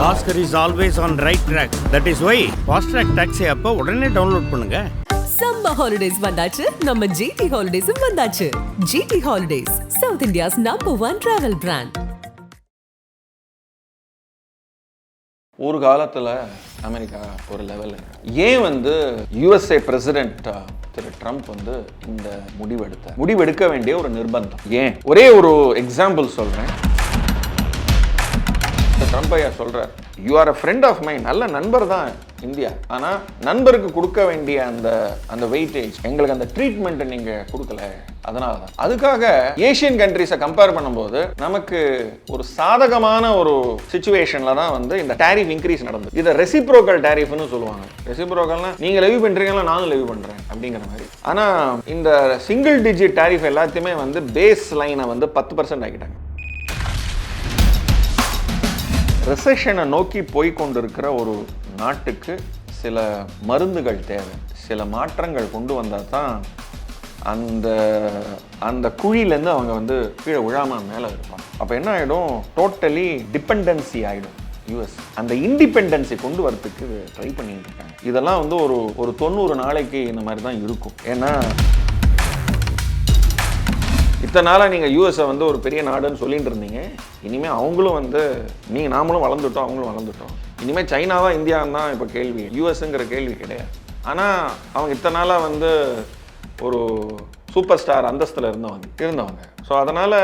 Bhaskar is always on right track that is why fast track taxi அப்போ உடனே download பண்ணுங்க. Summer holidays வந்தாச்சு. நம்ம ஜிடி ஹாலிடேஸும் வந்தாச்சு. GT holidays south India's number one travel brand ஒரு காலத்தில் அமெரிக்கா ஒரு லெவலில் ஏன் வந்து யுஎஸ்ஏ பிரசிடென்ட் திரு ட்ரம்ப் வந்து இந்த முடிவெடுத்தார்? முடிவெடுக்க வேண்டிய ஒரு நிர்பந்தம். ஏன்? ஒரே ஒரு எக்ஸாம்பிள் சொல்கிறேன் ட்ரம்ப் ஐயா சொல்கிறார் you are a friend of mine நல்ல நண்பர் தான் இந்தியா. ஆனால் நண்பருக்கு கொடுக்க வேண்டிய அந்த அந்த வெயிட்டேஜ் எங்களுக்கு அந்த ட்ரீட்மெண்ட்டை நீங்கள் கொடுக்கல. அதனால தான். அதுக்காக ஏஷியன் கண்ட்ரிஸை கம்பேர் பண்ணும்போது நமக்கு ஒரு சாதகமான ஒரு சுச்சுவேஷனில் தான் வந்து இந்த டேரிஃப் இன்க்ரீஸ் நடந்தது. இதை ரெசிப்ரோக்கல் டேரிஃப்னு சொல்லுவாங்க. ரெசிப்ரோக்கல்னா நீங்கள் லெவ் பண்ணுறீங்களா நானும் லெவ் பண்ணுறேன் அப்படிங்கிற மாதிரி. ஆனால் இந்த சிங்கிள் டிஜிட் டேரிஃப் எல்லாத்தையுமே வந்து பேஸ் லைனை வந்து பத்து பர்சன்ட் ஆக்கிட்டாங்க. ரிசெஷனை நோக்கி போய் கொண்டிருக்கிற ஒரு நாட்டுக்கு சில மருந்துகள் தேவை. சில மாற்றங்கள் கொண்டு வந்தால் தான் அந்த அந்த குழியிலேருந்து அவங்க வந்து கீழே விழாமல் மேலே இருப்பாங்க. அப்போ என்ன ஆகிடும் டோட்டலி டிபெண்டன்சி ஆகிடும் யூஎஸ் அந்த இண்டிபெண்டன்சி கொண்டு வரத்துக்கு ட்ரை பண்ணிட்டு இருக்காங்க. இதெல்லாம் வந்து ஒரு ஒரு தொண்ணூறு நாளைக்கு இந்த மாதிரி தான் இருக்கும். ஏன்னா இத்தனை நாளாக நீங்கள் யூஎஸை வந்து ஒரு பெரிய நாடுன்னு சொல்லிட்டு இருந்தீங்க. இனிமேல் அவங்களும் வந்து நீங்கள் நாமளும் வளர்ந்துட்டோம் அவங்களும் வளர்ந்துட்டோம். இனிமேல் சைனாவா இந்தியான்னு தான் இப்போ கேள்வி. யூஎஸ்ங்கிற கேள்வி கிடையாது. ஆனால் அவங்க இத்தனை நாளாக வந்து ஒரு சூப்பர் ஸ்டார் அந்தஸ்தில் இருந்தவங்க இருந்தவங்க. ஸோ அதனால்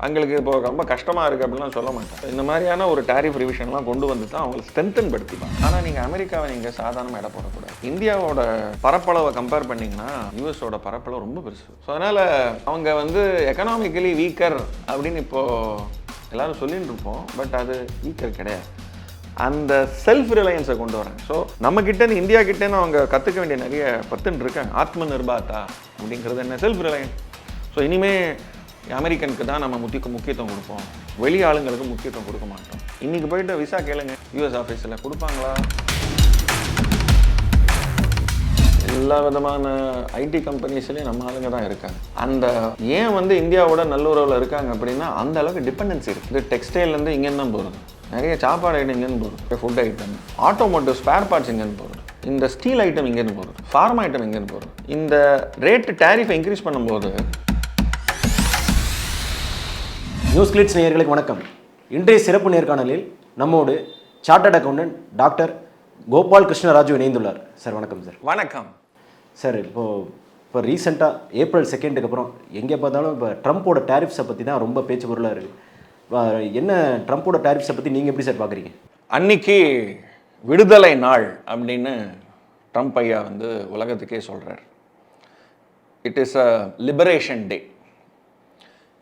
அவங்களுக்கு இப்போ ரொம்ப கஷ்டமாக இருக்குது அப்படிலாம் சொல்ல மாட்டேன். இந்த மாதிரியான ஒரு டேரிஃப் ரிவிஷன்லாம் கொண்டு வந்து தான் அவங்களை ஸ்ட்ரென்தன் படுத்திப்பாங்க ஆனால் நீங்கள் அமெரிக்காவை நீங்கள் சாதாரணமாக இட போடக்கூடாது. இந்தியாவோட பரப்பளவை கம்பேர் பண்ணிங்கன்னா யூஎஸோட பரப்பளவு ரொம்ப பெருசு. ஸோ அதனால் அவங்க வந்து எக்கனாமிக்கலி வீக்கர் அப்படின்னு இப்போது எல்லாரும் சொல்லிட்டு இருப்போம் பட் அது வீக்கர் கிடையாது. அந்த செல்ஃப் ரிலையன்ஸை கொண்டு வரேன். ஸோ நம்ம கிட்டேருந்து இந்தியா கிட்டேருந்து அவங்க கற்றுக்க வேண்டிய நிறைய பத்துன்னு இருக்கேன் ஆத்ம நிர்பாத்தா அப்படிங்கிறது என்ன? செல்ஃப் ரிலையன்ஸ் ஸோ இனிமேல் அமெரிக்கனுக்கு தான் நம்ம முக்கிய முக்கியத்துவம் கொடுப்போம். வெளி ஆளுங்களுக்கு முக்கியத்துவம் கொடுக்க மாட்டோம். இன்றைக்கி போயிட்டு விசா கேளுங்க. யூஎஸ் ஆஃபீஸில் கொடுப்பாங்களா? எல்லா விதமான ஐடி கம்பெனிஸ்லேயும் நம்ம ஆளுங்க தான் இருக்காங்க. அந்த ஏன் வந்து இந்தியாவோட நல்லுறவில் இருக்காங்க அப்படின்னா அந்த அளவுக்கு டிபெண்டன்சி இருக்குது இது டெக்ஸ்டைல்லேருந்து இங்கேருந்து தான் போகிறது நிறைய சாப்பாடு ஐட்டம் இங்கேருந்து போகிறது food item automotive spare parts இங்கேருந்து போகிறது இந்த ஸ்டீல் ஐட்டம் இங்கேருந்து போகிறது ஃபார்ம் ஐட்டம் இங்கேருந்து போகிறது இந்த ரேட்டு டேரிஃபை இன்க்ரீஸ் பண்ணும்போது நியூஸ் கிளிட்ஸ் நேயர்களுக்கு வணக்கம். இன்றைய சிறப்பு நேர்காணலில் நம்மோடு chartered accountant doctor Gopal Krishnaraju இணைந்துள்ளார். Sir வணக்கம் சார். வணக்கம். சார் இப்போது இப்போ ரீசெண்டாக ஏப்ரல் செகண்டுக்கு அப்புறம் எங்கே பார்த்தாலும் இப்போ ட்ரம்ப்போட டேரிஃப்ஸை பற்றி தான் ரொம்ப பேச்சு பொருளாக இருக்குது என்ன ட்ரம்ப்போட டேரிஃப்ஸை பற்றி நீங்கள் எப்படி சார் பார்க்குறீங்க? அன்னைக்கு விடுதலை நாள் அப்படின்னு ட்ரம்ப் ஐயா வந்து உலகத்துக்கே சொல்கிறார் it is a liberation day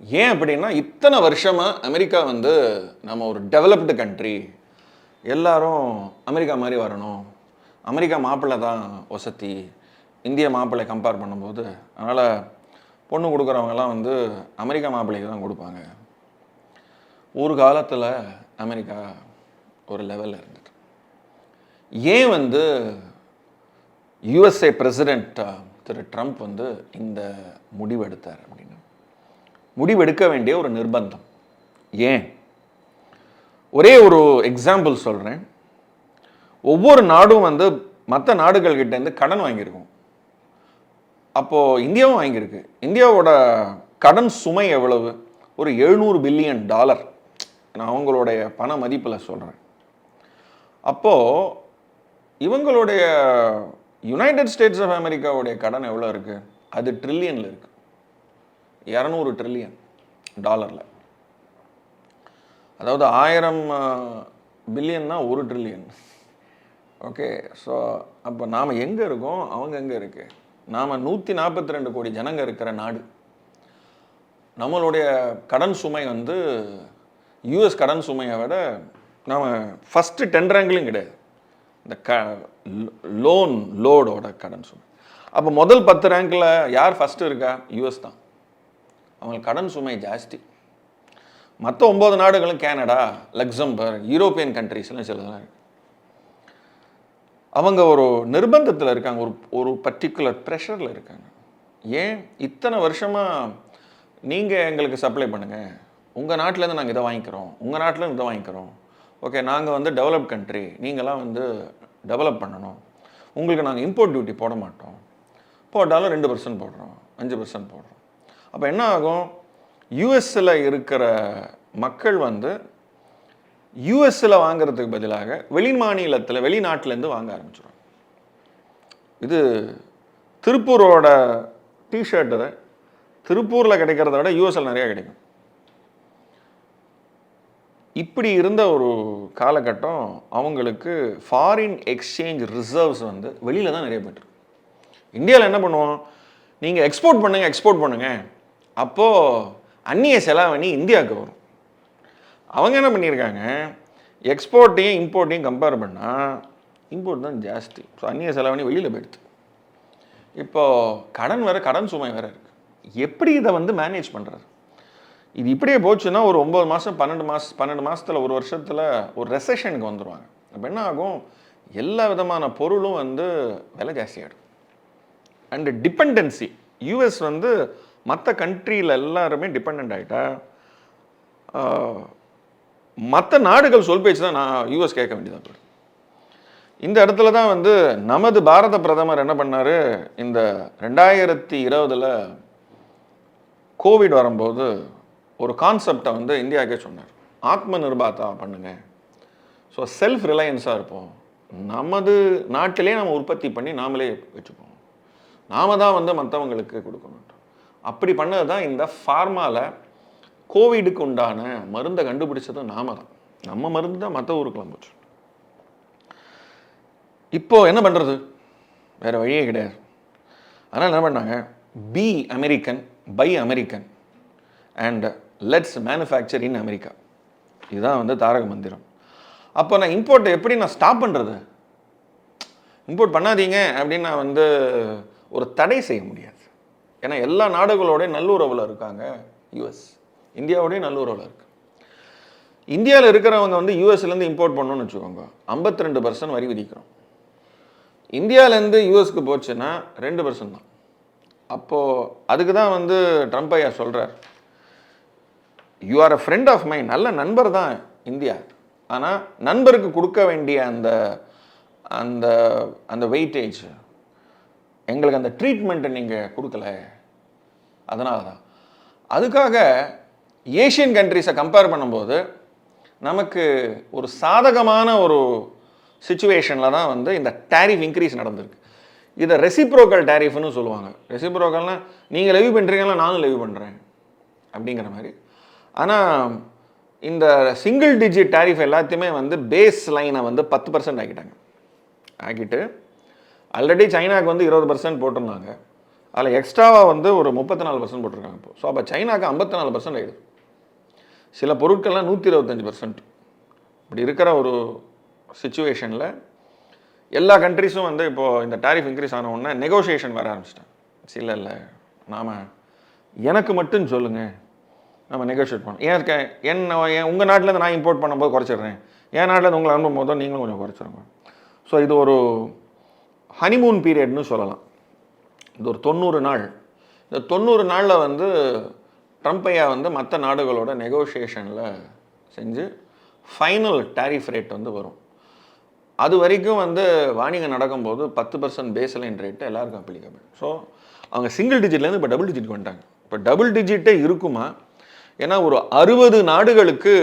ஏன் அப்படின்னா இத்தனை வருஷமாக அமெரிக்கா வந்து நம்ம ஒரு டெவலப்டு கண்ட்ரி எல்லாரும் அமெரிக்கா மாதிரி வரணும். அமெரிக்கா மாப்பிள்ளை தான் வசதி. இந்திய மாப்பிள்ளை கம்பேர் பண்ணும்போது அதனால் பொண்ணு கொடுக்குறவங்கலாம் வந்து அமெரிக்கா மாப்பிள்ளைக்கு தான் கொடுப்பாங்க. ஒரு காலத்தில் அமெரிக்கா ஒரு லெவலில் இருந்தது. ஏன் வந்து யுஎஸ்ஏ பிரசிடெண்ட் திரு ட்ரம்ப் வந்து இந்த முடிவெடுத்தார் அப்படின்னு முடிவெடுக்க வேண்டிய ஒரு நிர்பந்தம். ஏன்? ஒரே ஒரு எக்ஸாம்பிள் சொல்கிறேன் ஒவ்வொரு நாடும் வந்து மற்ற நாடுகள்கிட்டேருந்து கடன் வாங்கியிருக்கும். அப்போது இந்தியாவும் வாங்கியிருக்கு. இந்தியாவோட கடன் சுமை எவ்வளவு? ஒரு எழுநூறு பில்லியன் டாலர் நான் அவங்களுடைய பண மதிப்பில் சொல்கிறேன் அப்போது இவங்களுடைய யுனைடெட் ஸ்டேட்ஸ் ஆஃப் அமெரிக்காவுடைய கடன் எவ்வளோ இருக்குது அது ட்ரில்லியனில் இருக்குது இரநூறு ட்ரில்லியன் டாலரில் அதாவது ஆயிரம் பில்லியன்னா ஒரு ட்ரில்லியன் ஓகே ஸோ அப்போ நாம் எங்கே இருக்கோம்? அவங்க எங்கே இருக்கு? நாம் நூற்றி நாற்பத்தி ரெண்டு கோடி ஜனங்க இருக்கிற நாடு. நம்மளுடைய கடன் சுமை வந்து யூஎஸ் கடன் சுமையை விட நாம் ஃபஸ்ட்டு டென் ரேங்க்லையும் கிடையாது. இந்த க லோன் லோடோட கடன் சுமை. அப்போ முதல் பத்து ரேங்க்கில் யார் ஃபஸ்ட்டு இருக்கா? யூஎஸ் தான். அவங்களுக்கு கடன் சுமை ஜாஸ்தி. மற்ற ஒம்பது நாடுகளும் கேனடா லக்சம்பர்க் யூரோப்பியன் கண்ட்ரீஸ்லாம் சிலதெல்லாம் அவங்க ஒரு நிர்பந்தத்தில் இருக்காங்க ஒரு ஒரு பர்டிகுலர் ப்ரெஷரில் இருக்காங்க. ஏன்? இத்தனை வருஷமாக நீங்கள் எங்களுக்கு சப்ளை பண்ணுங்கள் உங்கள் நாட்டிலேருந்து நாங்கள் இதை வாங்கிக்கிறோம். உங்கள் நாட்டிலேருந்து இதை வாங்கிக்கிறோம். ஓகே நாங்கள் வந்து டெவலப் கண்ட்ரி நீங்களாம் வந்து டெவலப் பண்ணணும். உங்களுக்கு நாங்கள் இம்போர்ட் டியூட்டி போட மாட்டோம். போட்டாலும் ரெண்டு பர்சன்ட் போடுறோம் அஞ்சு பர்சன்ட் போடுறோம். அப்போ என்ன ஆகும்? யூஎஸ்ஸில் இருக்கிற மக்கள் வந்து யூஎஸ்ஸில் வாங்குறதுக்கு பதிலாக வெளி மாநிலத்தில் வெளிநாட்டிலேருந்து வாங்க ஆரம்பிச்சிடும் இது திருப்பூரோட டிஷர்ட்டு திருப்பூரில் கிடைக்கிறத விட யுஎஸ்எல் நிறையா கிடைக்கும். இப்படி இருந்த ஒரு காலகட்டம் அவங்களுக்கு ஃபாரின் எக்ஸ்சேஞ்ச் ரிசர்வ்ஸ் வந்து வெளியில் தான் நிறைய போயிட்டுருக்கு இந்தியாவில் என்ன பண்ணுவோம்? நீங்கள் எக்ஸ்போர்ட் பண்ணுங்கள் எக்ஸ்போர்ட் பண்ணுங்கள் அப்போது அந்நிய செலாவணி இந்தியாவுக்கு வரும். அவங்க என்ன பண்ணியிருக்காங்க? எக்ஸ்போர்ட்டையும் இம்போர்ட்டையும் கம்பேர் பண்ணால் இம்போர்ட் தான் ஜாஸ்தி. ஸோ அந்நிய செலாவணி வெளியில் போயிடுது இப்போ கடன் வேறு கடன் சுமை வேறு இருக்குது எப்படி இதை வந்து மேனேஜ் பண்ணுறாரு இது இப்படியே போச்சுன்னா ஒரு ஒம்பது மாதம் பன்னெண்டு மாதம் பன்னெண்டு மாதத்தில் ஒரு வருஷத்தில் ஒரு ரெசஷனுக்கு வந்துடுவாங்க அப்போ என்ன ஆகும்? எல்லா விதமான பொருளும் வந்து விலை ஜாஸ்தியாகிடும் அண்டு டிபெண்டன்சி யூஎஸ் வந்து மற்ற கண்ட்ரியில் எல்லாருமே டிபெண்ட் ஆகிட்டா மற்ற நாடுகள் சொல் பேச்சு தான் நான் யூஎஸ் கேட்க வேண்டியதாக போயிடும் இந்த இடத்துல தான் வந்து நமது பாரத பிரதமர் என்ன பண்ணார்? இந்த ரெண்டாயிரத்தி இருபதில் கோவிட் வரும்போது ஒரு கான்செப்டை வந்து இந்தியாவுக்கே சொன்னார். ஆத்ம நிர்பாத்தா பண்ணுங்க. ஸோ செல்ஃப் ரிலையன்ஸாக இருப்போம். நமது நாட்டிலே நம்ம உற்பத்தி பண்ணி நாமளே வச்சுப்போம். நாம தான் வந்து மற்றவங்களுக்கு கொடுக்கணும் அப்படி பண்ணது தான் இந்த ஃபார்மாவில் கோவிடுக்கு உண்டான மருந்தை கண்டுபிடிச்சதும் நாம தான். நம்ம மருந்து தான் மற்ற ஊருக்குலாம் போச்சு. இப்போது என்ன பண்ணுறது வேற வழியே கிடையாது. அதனால் என்ன பண்ணாங்க? Be American buy American and let's manufacture in America இதுதான் வந்து தாரக மந்திரம். அப்போ நான் இம்போர்ட்டை எப்படி நான் ஸ்டாப் பண்ணுறது இம்போர்ட் பண்ணாதீங்க அப்படின்னு நான் வந்து ஒரு தடை செய்ய முடியாது. ஏன்னா எல்லா நாடுகளோடய நல்லுறவில் இருக்காங்க யூஎஸ் இந்தியாவோடய நல்லுறவில் இருக்கு. இந்தியாவில் இருக்கிறவங்க வந்து யூஎஸ்லேருந்து இம்போர்ட் பண்ணணும்னு வச்சுக்கோங்க. 52% ரெண்டு பர்சன்ட் வரி விதிக்கிறோம். இந்தியாவிலேருந்து யூஎஸ்க்கு போச்சுன்னா ரெண்டு பர்சன்ட் தான். அப்போது அதுக்கு தான் வந்து ட்ரம்ப் ஐயா சொல்கிறார் you are a friend of my நல்ல நண்பர் தான் இந்தியா. ஆனால் நண்பருக்கு கொடுக்க வேண்டிய அந்த அந்த அந்த வெயிட்டேஜ் எங்களுக்கு அந்த ட்ரீட்மெண்ட்டை நீங்கள் கொடுக்கல. அதனால தான். அதுக்காக ஏஷியன் கண்ட்ரிஸை கம்பேர் பண்ணும்போது நமக்கு ஒரு சாதகமான ஒரு சுச்சுவேஷனில் தான் வந்து இந்த டேரிஃப் இன்க்ரீஸ் நடந்திருக்கு. இதை ரெசிப்ரோக்கல் டேரிஃப்னு சொல்லுவாங்க. ரெசிப்ரோக்கல்னால் நீங்கள் லெவ் பண்ணுறீங்களா நானும் லெவ் பண்ணுறேன் அப்படிங்கிற மாதிரி. ஆனால் இந்த சிங்கிள் டிஜிட் டேரிஃப் எல்லாத்தையுமே வந்து பேஸ் லைனை வந்து பத்து பர்சன்ட் ஆக்கிட்டாங்க. ஆக்கிட்டு ஆல்ரெடி சைனாவுக்கு வந்து இருபது பர்சன்ட் போட்டிருந்தாங்க. அதில் எக்ஸ்ட்ராவாக வந்து ஒரு முப்பத்தி நாலு பர்சன்ட் போட்டிருக்காங்க இப்போ. ஸோ அப்போ சைனாக்கு ஐம்பத்தி நாலு பர்சன்ட் ஆயிடுது. சில பொருட்கள்லாம் நூற்றி இருபத்தஞ்சி பர்சன்ட் இப்படி இருக்கிற ஒரு சுச்சுவேஷனில் எல்லா கண்ட்ரிஸும் வந்து இப்போது இந்த டாரிஃப் இன்க்ரீஸ் ஆன உடனே நெகோஷியேஷன் வர ஆரம்பிச்சிட்டேன் இல்லை இல்லை. நாம் எனக்கு மட்டும் சொல்லுங்கள் நம்ம நெகோஷியேட் பண்ணோம் ஏன் இருக்க? என்ன என் உங்கள் நாட்டிலேருந்து நான் இம்போர்ட் பண்ணும்போது குறைச்சிடுறேன். என் நாட்டிலேருந்து உங்களை அனுப்பும் போதும் நீங்களும் கொஞ்சம் குறைச்சிருங்க. ஸோ இது ஒரு ஹனிமூன் பீரியட்னு சொல்லலாம். இது ஒரு தொண்ணூறு நாள். இந்த தொண்ணூறு நாளில் வந்து ட்ரம்ப்பையா வந்து மற்ற நாடுகளோட நெகோஷியேஷனில் செஞ்சு ஃபைனல் டேரிஃப் ரேட் வந்து வரும். அது வரைக்கும் வந்து வாணிகம் நடக்கும்போது பத்து பர்சன்ட் பேஸ்லைன் ரேட்டு எல்லாருக்கும் அப்ளிகபிள் ஸோ அவங்க சிங்கிள் டிஜிட்லேருந்து இப்போ டபுள் டிஜிட் வந்துட்டாங்க. இப்போ டபுள் டிஜிட்டே இருக்குமா? ஏன்னா ஒரு அறுபது நாடுகளுக்கு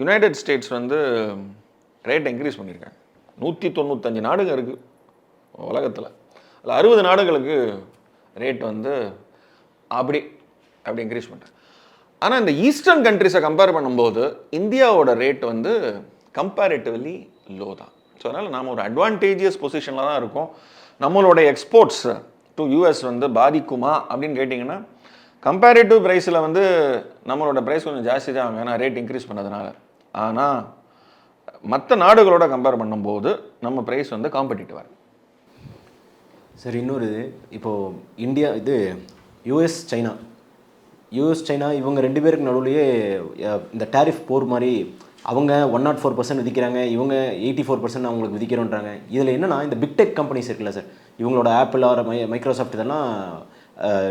யுனைடெட் ஸ்டேட்ஸ் வந்து ரேட் இன்க்ரீஸ் பண்ணியிருக்காங்க. நூற்றி தொண்ணூத்தஞ்சு நாடுகள் இருக்குது உலகத்தில். அதில் அறுபது நாடுகளுக்கு ரேட் வந்து அப்படி அப்படி இன்க்ரீஸ் பண்ணிட்டேன் ஆனால் இந்த ஈஸ்டர்ன் கண்ட்ரிஸை கம்பேர் பண்ணும்போது இந்தியாவோட ரேட் வந்து கம்பேரிட்டிவ்லி லோ தான். ஸோ அதனால் நாம் ஒரு அட்வான்டேஜியஸ் பொசிஷனில் தான் இருக்கோம். நம்மளோட எக்ஸ்போர்ட்ஸ் டு யூஎஸ் வந்து பாதிக்குமா அப்படின்னு கேட்டிங்கன்னா கம்பேரிட்டிவ் ப்ரைஸில் வந்து நம்மளோட ப்ரைஸ் கொஞ்சம் ஜாஸ்தி தான் ஆகும் ஏன்னா ரேட் இன்க்ரீஸ் பண்ணதுனால. ஆனால் மற்ற நாடுகளோட கம்பேர் பண்ணும்போது நம்ம ப்ரைஸ் வந்து காம்படிட்டிவாக சரி இன்னொரு இது. இப்போது இந்தியா இது யூஎஸ் சைனா யூஎஸ் சைனா இவங்க ரெண்டு பேருக்கு நடுவுலையே இந்த டாரிஃப் போர் மாதிரி அவங்க ஒன் நாட் ஃபோர் பர்சன்ட் விதிக்கிறாங்க இவங்க எயிட்டி ஃபோர் பர்சன்ட் அவங்களுக்கு விதிக்கிறோன்றாங்க. இதில் என்னென்னா இந்த பிக் டெக் கம்பெனிஸ் இருக்குல்ல சார் இவங்களோட ஆப்பிள் ஆர் மை மைக்ரோசாஃப்ட் இதெல்லாம்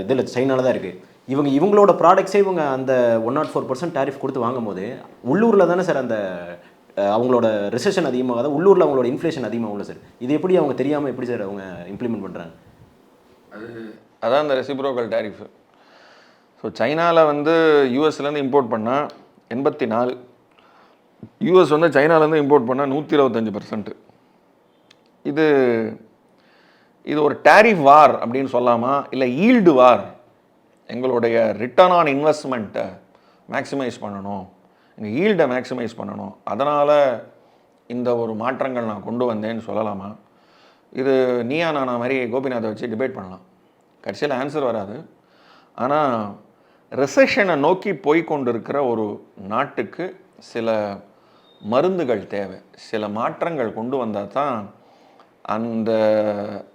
இதில் சைனாவில் தான் இருக்குது இவங்க இவங்களோட ப்ராடக்ட்ஸே இவங்க அந்த one nought four percent tariff கொடுத்து வாங்கும்போது உள்ளூரில் தானே சார் அந்த அவங்களோட ரிசெஷன் தான் உள்ளூரில் அவங்களோட இன்ஃப்ளேஷன் அதிகமாகும்ல சார் இது எப்படி அவங்க தெரியாமல் எப்படி சார் அவங்க இம்ப்ளிமெண்ட் பண்ணுறாங்க அதான் இந்த ரெசிப்ரோக்கல் டேரிஃப் ஸோ சைனாவில் வந்து யூஎஸ்லேருந்து இம்போர்ட் பண்ணால் எண்பத்தி நாலு யூஎஸ் வந்து சைனாலேருந்து இம்போர்ட் பண்ணால் நூற்றி இருபத்தஞ்சி பர்சன்ட் இது இது ஒரு டேரிஃப் வார் அப்படின்னு சொல்லாமா? இல்லை ஈல்டு வார் எங்களுடைய ரிட்டர்ன் ஆன் இன்வெஸ்ட்மெண்ட்டை மேக்சிமைஸ் பண்ணணும். நீங்கள் ஈல்டை மேக்ஸிமைஸ் பண்ணணும். அதனால் இந்த ஒரு மாற்றங்கள் நான் கொண்டு வந்தேன்னு சொல்லலாமா? இது நீயா நானா மாதிரி கோபிநாத்தை வச்சு டிபேட் பண்ணலாம். கடைசியில் ஆன்சர் வராது. ஆனால் ரிசெஷனை நோக்கி போய் கொண்டிருக்கிற ஒரு நாட்டுக்கு சில மருந்துகள் தேவை. சில மாற்றங்கள் கொண்டு வந்தால் தான் அந்த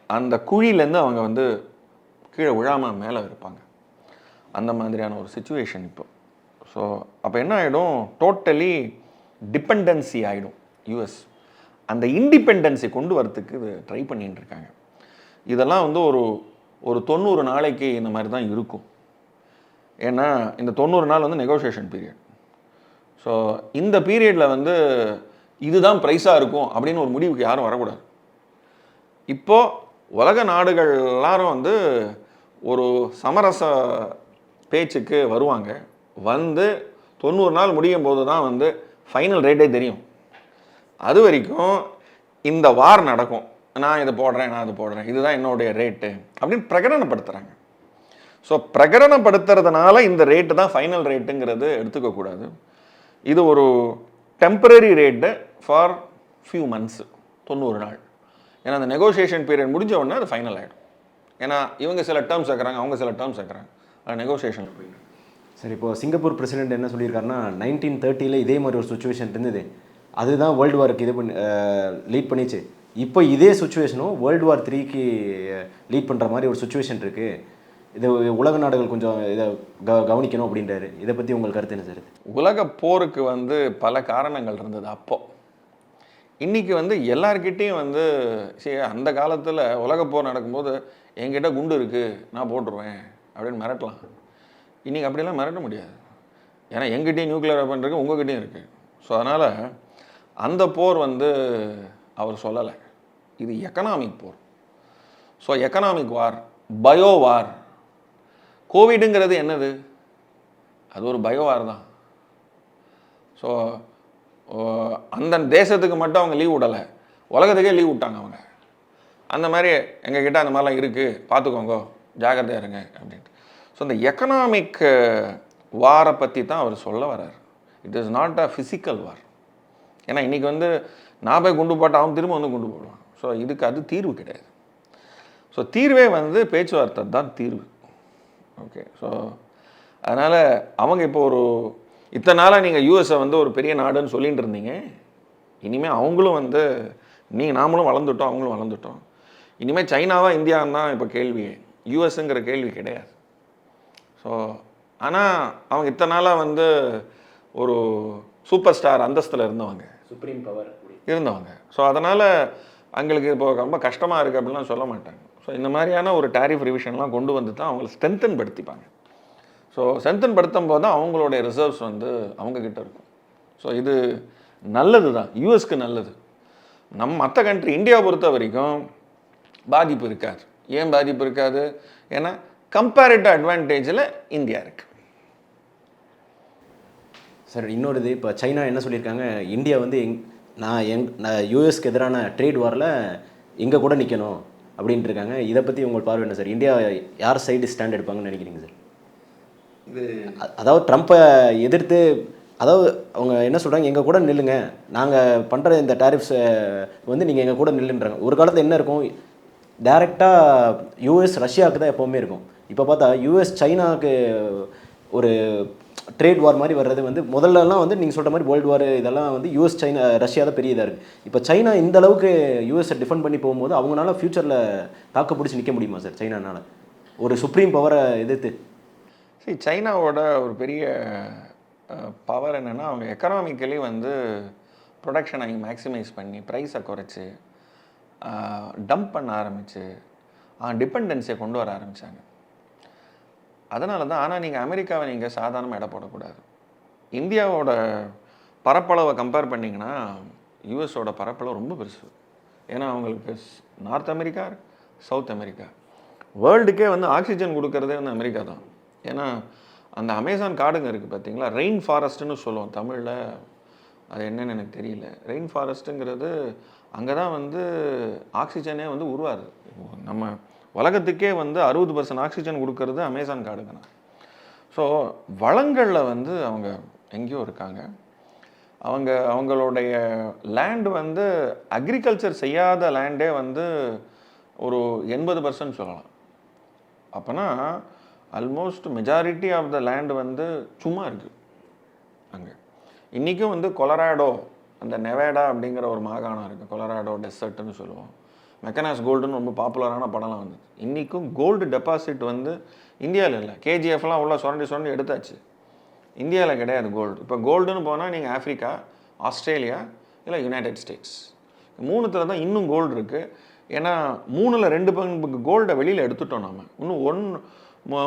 அந்த குழியிலேருந்து அவங்க வந்து கீழே விழாமல் மேலே இருப்பாங்க. அந்த மாதிரியான ஒரு சுச்சுவேஷன் இப்போ. ஸோ அப்போ என்ன ஆகிடும் டோட்டலி டிபெண்டன்சி ஆகிடும் யூஎஸ் அந்த இண்டிபெண்டன்சி கொண்டு வரத்துக்கு இது ட்ரை பண்ணிகிட்டு இருக்காங்க. இதெல்லாம் வந்து ஒரு ஒரு தொண்ணூறு நாளைக்கு இந்த மாதிரி தான் இருக்கும். ஏன்னா இந்த தொண்ணூறு நாள் வந்து நெகோஷியேஷன் பீரியட் ஸோ இந்த பீரியடில் வந்து இதுதான் ப்ரைஸாக இருக்கும் அப்படின்னு ஒரு முடிவுக்கு யாரும் வரக்கூடாது. இப்போது உலக நாடுகள் எல்லாரும் வந்து ஒரு சமரச பேச்சுக்கு வருவாங்க. வந்து தொண்ணூறு நாள் முடியும் போது தான் வந்து ஃபைனல் ரேட்டே தெரியும். அது வரைக்கும் இந்த வார் நடக்கும். நான் இதை போடுறேன் நான் இது போடுறேன் இதுதான் என்னுடைய ரேட்டு அப்படின்னு பிரகடனப்படுத்துகிறாங்க ஸோ பிரகடனப்படுத்துறதுனால இந்த ரேட்டு தான் ஃபைனல் ரேட்டுங்கிறது எடுத்துக்கக்கூடாது இது ஒரு temporary rate for few months தொண்ணூறு நாள். ஏன்னா அந்த நெகோஷியேஷன் பீரியட் முடிஞ்ச உடனே அது ஃபைனல் ஆகிடும் ஏன்னா இவங்க சில டேர்ம்ஸ் வைக்கிறாங்க அவங்க சில டேர்ம்ஸ் வைக்கிறாங்க. அது நெகோஷியேஷன் போயிடும் சரி இப்போ சிங்கப்பூர் பிரசிடென்ட் என்ன சொல்லியிருக்காருன்னா நைன்டீன் தேர்ட்டியில் இதே மாதிரி ஒரு சுச்சுவேஷன் இருந்தது. அதுதான் வேர்ல்டு வார்க்கு இது பண்ணி லீட் பண்ணிச்சு. இப்போ இதே சுச்சுவேஷனும் வேர்ல்டு வார் த்ரீக்கு லீட் பண்ணுற மாதிரி ஒரு சுச்சுவேஷன் இருக்குது இது உலக நாடுகள் கொஞ்சம் இதை க கவனிக்கணும் அப்படின்றாரு. இதை பற்றி உங்கள் கருத்து என்ன சார் உலக போருக்கு வந்து பல காரணங்கள் இருந்தது அப்போது இன்றைக்கி வந்து எல்லார்கிட்டேயும் வந்து சரி அந்த காலத்தில் உலக போர் நடக்கும்போது என்கிட்ட குண்டு இருக்குது நான் போட்டுருவேன் அப்படின்னு மிரட்டலாம். இன்றைக்கி அப்படிலாம் மிரட்ட முடியாது. ஏன்னா எங்கிட்டையும் நியூக்ளியர் வெப்பன் இருக்குது உங்ககிட்டயும் இருக்குது ஸோ அதனால் அந்த போர் வந்து அவர் சொல்லலை. இது எக்கனாமிக் போர். So economic war bio war கோவிடுங்கிறது என்னது? அது ஒரு பயோ வார் தான். ஸோ அந்த தேசத்துக்கு மட்டும் அவங்க லீவ் விடலை. உலகத்துக்கே லீவ் விட்டாங்க அவங்க. அந்த மாதிரி எங்ககிட்ட அந்த மாதிரிலாம் இருக்குது பார்த்துக்கோங்க. ஜாக்கிரதையா இருங்க அப்படின்ட்டு. ஸோ இந்த எக்கனாமிக் வாரை பற்றி தான் அவர் சொல்ல வர்றார். It is not a physical war ஏன்னா இன்றைக்கி வந்து நான் போய் குண்டு போட்டால் அவன் திரும்ப வந்து குண்டு போடுவான். ஸோ இதுக்கு அது தீர்வு கிடையாது. ஸோ தீர்வே வந்து பேச்சுவார்த்தை தான் தீர்வு. ஓகே ஸோ அதனால் அவங்க இப்போ ஒரு இத்தனை நாளாக நீங்கள் யூஎஸை வந்து ஒரு பெரிய நாடுன்னு சொல்லிகிட்டு இருந்தீங்க. இனிமேல் அவங்களும் வந்து நீங்கள் நாமளும் வளர்ந்துட்டோம் அவங்களும் வளர்ந்துட்டோம். இனிமேல் சைனாவா இந்தியான்னு தான் இப்போ கேள்வி யூஎஸ்ங்கிற கேள்வி கிடையாது. ஸோ ஆனால் அவங்க இத்தனை நாளாக வந்து ஒரு சூப்பர் ஸ்டார் அந்தஸ்தில் இருந்தவங்க. சுப்ரீம் பவர் இருந்தவங்க. ஸோ அதனால் அவங்களுக்கு இப்போ ரொம்ப கஷ்டமாக இருக்குது அப்படிலாம் சொல்ல மாட்டாங்க. ஸோ இந்த மாதிரியான ஒரு டேரிஃப் ரிவிஷன்லாம் கொண்டு வந்து தான் அவங்கள ஸ்ட்ரென்தன் படுத்திப்பாங்க. ஸோ ஸ்ட்ரென்தன் படுத்தும் போது தான் அவங்களுடைய ரிசர்வ்ஸ் வந்து அவங்கக்கிட்ட இருக்கும். ஸோ இது நல்லது தான். யூஎஸ்க்கு நல்லது. நம்ம மற்ற கண்ட்ரி இந்தியா பொறுத்த வரைக்கும் பாதிப்பு இருக்காது. ஏன் பாதிப்பு இருக்காது? ஏன்னா கம்பேரிட்டிவ் அட்வான்டேஜில் இந்தியா இருக்குது சார் இன்னொரு இது இப்போ சைனா என்ன சொல்லியிருக்காங்க? இந்தியா வந்து எங் நான் எங் நான் யூஎஸ்க்கு எதிரான ட்ரேட் வாரில் எங்கே கூட நிற்கணும் அப்படின்ட்டு இருக்காங்க இதை பற்றி உங்கள் பார்வை என்ன சார் இந்தியா யார் சைடு ஸ்டாண்ட் எடுப்பாங்கன்னு நினைக்கிறீங்க சார் இது அதாவது ட்ரம்ப்பை எதிர்த்து அதாவது அவங்க என்ன சொல்கிறாங்க எங்கள் கூட நில்லுங்க. நாங்கள் பண்ணுற இந்த டேரிஃப்ஸை வந்து நீங்கள் எங்கள் கூட நில்லுன்றாங்க. ஒரு காலத்தில் என்ன இருக்கும்? டேரெக்டாக யூஎஸ் ரஷ்யாவுக்கு தான் எப்போவுமே இருக்கும். இப்போ பார்த்தா யூஎஸ் சைனாவுக்கு ஒரு ட்ரேட் வார் மாதிரி வர்றது வந்து முதல்லலாம் வந்து நீங்கள் சொல்கிற மாதிரி வேர்ல்டு வார் இதெல்லாம் வந்து யூஎஸ் சைனா ரஷ்யா தான் பெரிய இதாக இருக்குது இப்போ சைனா இந்த அளவுக்கு யூஎஸை டிஃபெண்ட் பண்ணி போகும்போது அவங்களால ஃப்யூச்சரில் தாக்கு பிடிச்சி நிற்க முடியுமா சார் சைனானால ஒரு சுப்ரீம் பவரை எதிர்த்து. சரி சைனாவோட ஒரு பெரிய பவர் என்னென்னா அவங்க எக்கனாமிக்கலி வந்து ப்ரொடக்ஷனை மேக்ஸிமைஸ் பண்ணி ப்ரைஸை குறைச்சி டம்ப் பண்ண ஆரம்பித்து டிபெண்டன்சியை கொண்டு வர ஆரம்பித்தாங்க அதனால தான் ஆனால் நீங்கள் அமெரிக்காவை நீங்கள் சாதாரணமாக இட போடக்கூடாது. இந்தியாவோட பரப்பளவை கம்பேர் பண்ணிங்கன்னா யூஎஸோட பரப்பளவு ரொம்ப பெருசு. ஏன்னா அவங்களுக்கு நார்த் அமெரிக்கா சவுத் அமெரிக்கா வேர்ல்டுக்கே வந்து ஆக்சிஜன் கொடுக்கறதே வந்து அமெரிக்கா தான். ஏன்னா அந்த அமேசான் காடுங்க இருக்குது பார்த்தீங்களா ரெயின் ஃபாரஸ்ட்டுன்னு சொல்லுவோம் தமிழில். அது என்னன்னு எனக்கு தெரியல. ரெயின் ஃபாரஸ்ட்டுங்கிறது அங்கே தான் வந்து ஆக்சிஜனே வந்து உருவாது. நம்ம உலகத்துக்கே வந்து அறுபது பர்சன்ட் ஆக்சிஜன் கொடுக்கறது அமேசான் காடுங்கண்ணா. ஸோ வளங்களில் வந்து அவங்க எங்கேயோ இருக்காங்க. அவங்க அவங்களுடைய லேண்ட் வந்து அக்ரிகல்ச்சர் செய்யாத லேண்டே வந்து ஒரு எண்பது பர்சன்ட் சொல்லலாம். அப்போனா almost majority of the land வந்து சும்மா இருக்குது அங்கே. இன்றைக்கும் வந்து கொலராடோ அந்த நெவேடா அப்படிங்கிற ஒரு மாகாணம் இருக்குது கொலராடோ டெசர்ட்னு சொல்லுவோம். மெக்கனாஸ் கோல்டுன்னு ரொம்ப பாப்புலரான படம்லாம் வந்தது. இன்றைக்கும் கோல்டு டெபாசிட் வந்து இந்தியாவில் இல்லை. கேஜிஎஃப்லாம் உள்ள சுரண்டி சுரண்டி எடுத்தாச்சு. இந்தியாவில் கிடையாது கோல்டு. இப்போ கோல்டுன்னு போனால் நீங்கள் ஆஃப்ரிக்கா ஆஸ்திரேலியா இல்லை யுனைடெட் ஸ்டேட்ஸ். மூணுத்தில் தான் இன்னும் கோல்டு இருக்குது ஏன்னா மூணில் ரெண்டு பங்கு கோல்டை வெளியில் எடுத்துட்டோம் நாம். இன்னும் ஒன்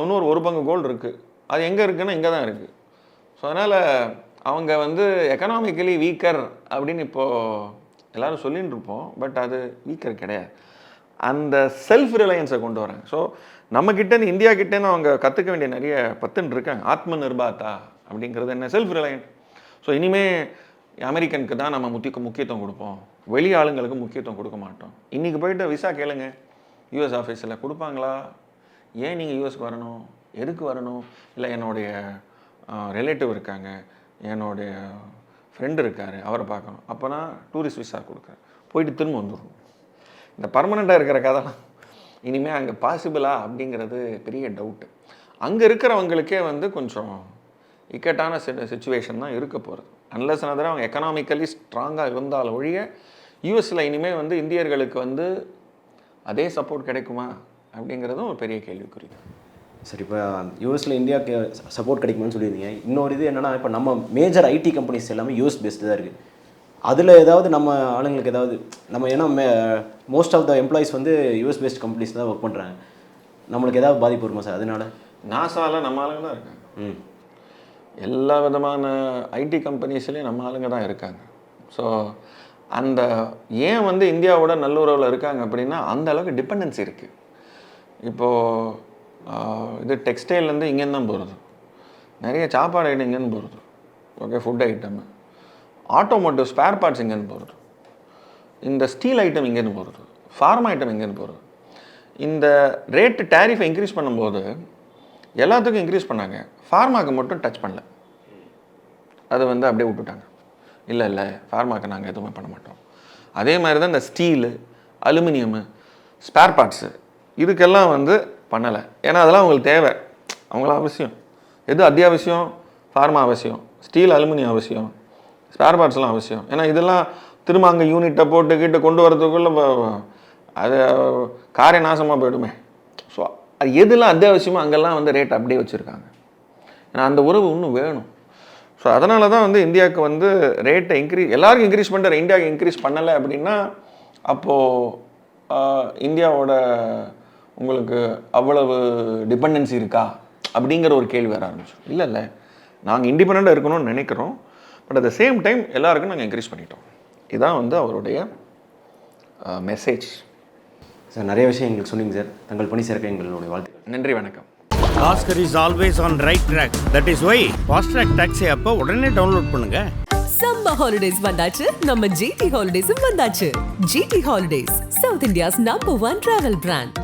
இன்னொரு ஒரு பங்கு கோல்டு இருக்குது அது எங்கே இருக்குன்னா இங்கே தான் இருக்குது ஸோ அதனால் அவங்க வந்து எக்கனாமிக்கலி வீக்கர் அப்படின்னு இப்போது எல்லாரும் சொல்லின்னு இருப்போம் பட் அது வீக்கர் கிடையாது. அந்த செல்ஃப் ரிலையன்ஸை கொண்டு வராங்க ஸோ நம்மக்கிட்டேருந்து இந்தியா கிட்டேருந்து அவங்க கற்றுக்க வேண்டிய நிறைய பத்துன்னு இருக்காங்க ஆத்ம நிர்பாத்தா அப்படிங்கிறது என்ன? செல்ஃப் ரிலையன்ட் ஸோ இனிமேல் அமெரிக்கனுக்கு தான் நம்ம முக்கிய முக்கியத்துவம் கொடுப்போம். வெளி ஆளுங்களுக்கு முக்கியத்துவம் கொடுக்க மாட்டோம். இன்றைக்கி போயிட்டு விசா கேளுங்க. யூஎஸ் ஆஃபீஸில் கொடுப்பாங்களா? ஏன் நீங்கள் யூஎஸ்க்கு வரணும்? எதுக்கு வரணும்? இல்லை என்னுடைய ரிலேட்டிவ் இருக்காங்க. என்னுடைய ஃப்ரெண்டு இருக்கார் அவரை பார்க்கணும். அப்போ நான் டூரிஸ்ட் விசா கொடுக்குறேன். போயிட்டு திரும்ப வந்துடுவோம் இந்த பர்மனெண்ட்டாக இருக்கிற கதைலாம் இனிமேல் அங்கே பாசிபிளா அப்படிங்கிறது பெரிய டவுட்டு அங்கே இருக்கிறவங்களுக்கே வந்து கொஞ்சம் இக்கட்டான சுச்சுவேஷன் தான் இருக்க போகிறது அன்லஸ் another அவங்க எக்கனாமிக்கலி ஸ்ட்ராங்காக இருந்தால் ஒழிய யூஎஸில் இனிமேல் வந்து இந்தியர்களுக்கு வந்து அதே சப்போர்ட் கிடைக்குமா அப்படிங்கிறதும் ஒரு பெரிய கேள்விக்குறி சரி இப்போ யூஎஸில் இந்தியாவுக்கு சப்போர்ட் கிடைக்குமான்னு சொல்லியிருந்தீங்க. இன்னொரு இது என்னன்னா இப்போ நம்ம மேஜர் ஐடி கம்பெனிஸ் எல்லாமே யூஎஸ் பேஸ்டு தான் இருக்குது அதில் ஏதாவது நம்ம ஆளுங்களுக்கு ஏதாவது நம்ம ஏன்னா மோஸ்ட் ஆஃப் த எம்ப்ளாயிஸ் வந்து யூஎஸ் பேஸ்ட் கம்பெனிஸ் தான் ஒர்க் பண்ணுறாங்க நம்மளுக்கு ஏதாவது பாதிப்பு வருமா சார் அதனால? நாசாவில் நம்ம ஆளுங்க தான் இருக்காங்க. ம். எல்லா விதமான ஐடி கம்பெனிஸ்லேயும் நம்ம ஆளுங்க தான் இருக்காங்க. ஸோ அந்த ஏன் வந்து இந்தியாவோட நல்லுறவில் இருக்காங்க அப்படின்னா அந்த அளவுக்கு டிபெண்டன்சி இருக்குது இப்போது இது டெக்ஸ்டைல்லேருந்து இங்கேருந்து தான் போகிறது. நிறைய சாப்பாடு ஐட்டம் இங்கேருந்து போகிறது. Okay food item automotive spare parts இங்கேருந்து போகிறது. இந்த ஸ்டீல் ஐட்டம் இங்கேருந்து போகிறது. ஃபார்மா ஐட்டம் இங்கேருந்து போகிறது. இந்த ரேட்டு டேரிஃபை இன்க்ரீஸ் பண்ணும்போது எல்லாத்துக்கும் இன்க்ரீஸ் பண்ணாங்க. ஃபார்மாக்கு மட்டும் டச் பண்ணல. அதை வந்து அப்படியே விட்டுட்டாங்க. இல்லை இல்லை ஃபார்மாக்கு நாங்கள் எதுவுமே பண்ண மாட்டோம். அதே மாதிரி தான் இந்த ஸ்டீலு அலுமினியமு ஸ்பேர் பார்ட்ஸு இதுக்கெல்லாம் வந்து பண்ணலை. ஏன்னா அதெல்லாம் அவங்களுக்கு தேவை. அவங்களாம் அவசியம். எது அத்தியாவசியம் ஃபார்மா அவசியம். ஸ்டீல் அலுமினியம் அவசியம். ஸ்பேர் பார்ட்ஸ்லாம் அவசியம். ஏன்னா இதெல்லாம் திரும்ப அங்கே யூனிட்டை போட்டு கிட்ட கொண்டு வரதுக்குள்ளே அது காரிய நாசமாக போயிடுமே. ஸோ அது எதுலாம் அத்தியாவசியமோ அங்கெல்லாம் வந்து ரேட் அப்படியே வச்சுருக்காங்க. ஏன்னா அந்த உறவு இன்னும் வேணும். ஸோ அதனால தான் வந்து இந்தியாவுக்கு வந்து ரேட்டை இன்க்ரீஸ் எல்லாருக்கும் இன்க்ரீஸ் பண்ணுற இந்தியாவுக்கு இன்க்ரீஸ் பண்ணலை அப்படின்னா அப்போது இந்தியாவோட உங்களுக்கு அவ்வளவு டிபெண்டன்சி இருக்கா? அப்படிங்கிற ஒரு கேள்வி வர ஆரம்பிச்சோம் இல்லை இல்லை. நாங்கள் இண்டிபெண்ட்டாக இருக்கணும்னு நினைக்கிறோம். But at the same time எல்லாருக்கும் நாங்கள் இன்க்ரீஸ் பண்ணிட்டோம். இதான் வந்து அவருடைய மெசேஜ் சார் நிறைய விஷயம் எங்களுக்கு சொன்னீங்க சார். தங்கள் பணி சேர்க்க எங்களுடைய வாழ்த்து நன்றி வணக்கம். Oscar is always on right track that is why fast track taxi அப்போ உடனே டவுன்லோட் பண்ணுங்க. சம்மர் ஹாலிடேஸ் வந்தாச்சு. நம்ம ஜிடி ஹாலிடேஸும் வந்தாச்சு. GT holidays South India's number one travel brand